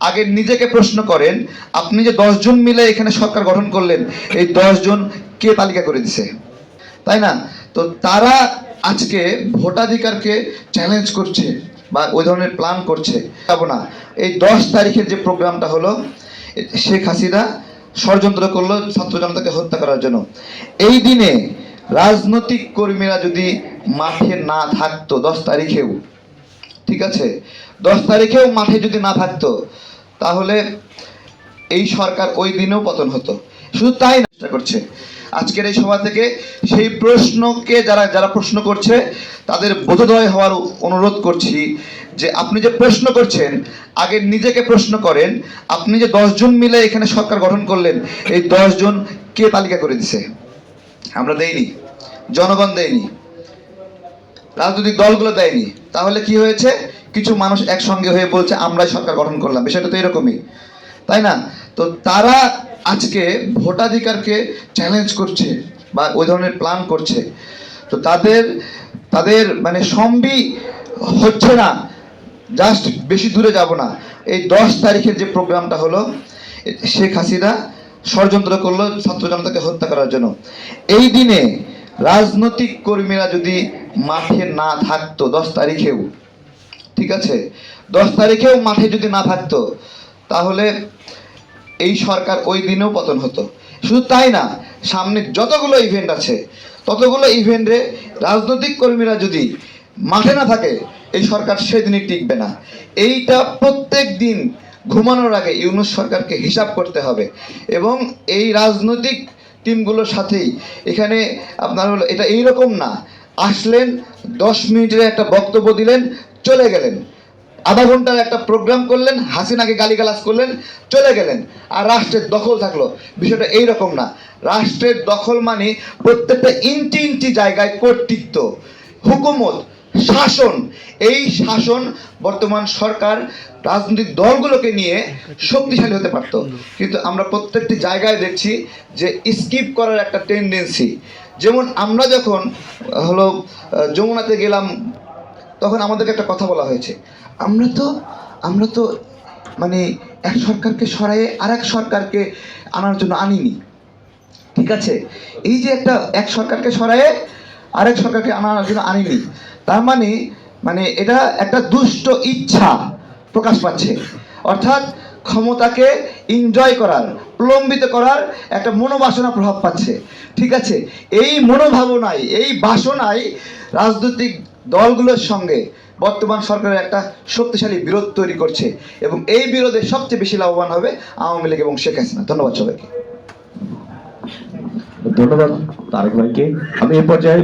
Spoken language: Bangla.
আগে নিজেকে প্রশ্ন করেন, আপনি যে জন মিলে এখানে সরকার গঠন করলেন, এই জন কে তালিকা করে দিছে? তাই না? তো তারা আজকে ভোটাধিকারকে চ্যালেঞ্জ করছে বা ওই ধরনের প্ল্যান করছে। না। এই দশ তারিখের যে প্রোগ্রামটা হলো শেখ হাসিনা ষড়যন্ত্র করল ছাত্র জনতাকে হত্যা করার জন্য। এই দিনে রাজনৈতিক কর্মীরা যদি মাঠে না থাকতো দশ তারিখেও ঠিক আছে? দশ তারিখেও মাঠে যদি না থাকতো, তাহলে এই সরকার ওই দিনেও পতন হতো। শুধু তাই চেষ্টা করছে। আজকের এই সভা থেকে সেই প্রশ্নকে যারা যারা প্রশ্ন করছে, তাদের বোধোদয় হওয়ার অনুরোধ করছি যে আপনি যে প্রশ্ন করছেন, আগে নিজেকে প্রশ্ন করেন। আপনি যে জন মিলে এখানে সরকার গঠন করলেন, এই জন কে তালিকা করে দিছে? আমরা দেইনি। জনগণ দেয়নি রাজনৈতিক দলগুলো দেয়নি। তাহলে কি হয়েছে? কিছু মানুষ একসঙ্গে হয়ে বলছে, আমরাই সরকার গঠন করলাম। বিষয়টা তো এরকমই। তাই না? তো তারা আজকে ভোটাধিকারকে চ্যালেঞ্জ করছে বা ওই ধরনের প্ল্যান করছে। তো তাদের তাদের মানে সম্বি হচ্ছে না। জাস্ট বেশি দূরে যাব না। এই দশ তারিখের যে প্রোগ্রামটা হলো শেখ হাসিনা ষড়যন্ত্র করল ছাত্র জনতাকে হত্যা করার জন্য। এই দিনে রাজনৈতিক কর্মীরা যদি মাঠে না থাকতো, দশ তারিখেও। ঠিক আছে? দশ তারিখেও মাঠে যদি না থাকতো, তাহলে এই সরকার ওই দিনেও পতন হতো। শুধু তাই না, সামনে যতগুলো ইভেন্ট আছে, ততগুলো ইভেন্টে রাজনৈতিক কর্মীরা যদি মাঠে না থাকে, এই সরকার সেদিনই টিকবে না। এইটা প্রত্যেক দিন ঘুমানোর আগে ইউনুস সরকারকে হিসাব করতে হবে। এবং এই রাজনৈতিক টিমগুলোর সাথেই এখানে আপনার হলো, এটা এইরকম না আসলেন, দশ মিনিটের একটা বক্তব্য দিলেন, চলে গেলেন। আধা ঘণ্টার একটা প্রোগ্রাম করলেন, হাসিনাকে গালিগালাজ করলেন, চলে গেলেন। আর রাষ্ট্রের দখল থাকল। বিষয়টা এই রকম না। রাষ্ট্রের দখল মানে প্রত্যেকটা ইঞ্চি ইঞ্চি জায়গায় কর্তৃত্ব, হুকুমত, শাসন। এই শাসন বর্তমান সরকার, রাজনৈতিক দলগুলোকে নিয়ে শক্তিশালী হতে পারত। কিন্তু আমরা প্রত্যেকটি জায়গায় দেখছি যে স্কিপ করার একটা টেন্ডেন্সি যেমন আমরা যখন হলো যমুনাতে গেলাম, তখন আমাদেরকে একটা কথা বলা হয়েছে। আমরা তো আমরা তো মানে এক সরকারকে সরাইয়ে আর এক সরকারকে আনার জন্য আনিনি। ঠিক আছে? এই যে একটা এক সরকারকে সরাইয়ে আরেক সরকারকে আনার জন্য আনিনি, তার মানে মানে এটা একটা দুষ্ট ইচ্ছা প্রকাশ পাচ্ছে। অর্থাৎ ক্ষমতাকে এনজয় করার, প্রলম্বিত করার একটা মনোবাসনা প্রভাব পাচ্ছে। ঠিক আছে? এই মনোভাবনায়, এই বাসনায় রাজনৈতিক দলগুলোর সঙ্গে বর্তমান সরকারের একটা শক্তিশালী বিরোধ তৈরি করছে এবং এই বিরোধে সবচেয়ে বেশি লাভবান হবে আওয়ামী লীগ এবং শেখ হাসিনা। ধন্যবাদ সবাইকে। ধন্যবাদ তারেক ভাইকে। আমি এ পর্যায়ে